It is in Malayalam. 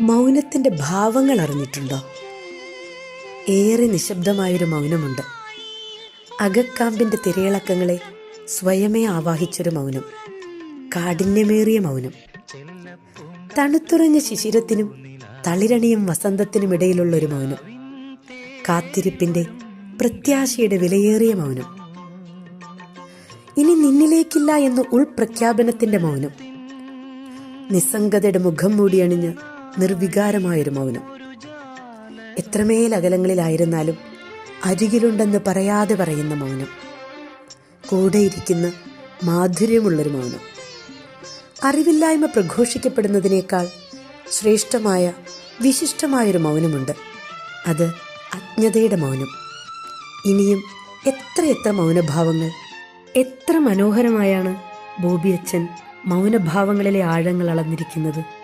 മൗനത്തിന്റെ ഭാവങ്ങൾ അറിഞ്ഞിട്ടുണ്ടോ? ഏറെ നിശബ്ദമായൊരു മൗനമുണ്ട്. അകക്കാമ്പിന്റെ തിരയിളക്കങ്ങളെ സ്വയമേ ആവാഹിച്ചൊരു മൗനം. കാഠിന്യമേറിയ മൗനം. തണുത്തുറഞ്ഞ ശിശിരത്തിനും തളിരണിയും വസന്തത്തിനും ഇടയിലുള്ള ഒരു മൗനം. കാത്തിരിപ്പിന്റെ പ്രത്യാശയുടെ വിലയേറിയ മൗനം. ഇനി നിന്നിലേക്കില്ല എന്ന ഉൾപ്രഖ്യാപനത്തിന്റെ മൗനം. നിസ്സംഗതയുടെ മുഖം മൂടിയണിഞ്ഞ് നിർവികാരമായൊരു മൗനം. എത്രമേൽ അകലങ്ങളിലായിരുന്നാലും അരികിലുണ്ടെന്ന് പറയാതെ പറയുന്ന മൗനം. കൂടെയിരിക്കുന്ന മാധുര്യമുള്ളൊരു മൗനം. അറിവില്ലായ്മ പ്രഘോഷിക്കപ്പെടുന്നതിനേക്കാൾ ശ്രേഷ്ഠമായ വിശിഷ്ടമായൊരു മൗനമുണ്ട്. അത് അജ്ഞതയുടെ മൗനം. ഇനിയും എത്രയെത്ര മൗനഭാവങ്ങൾ എത്ര മനോഹരമായാണ് ബോബിയച്ചൻ മൗനഭാവങ്ങളിലെ ആഴങ്ങൾ അളന്നിരിക്കുന്നത്.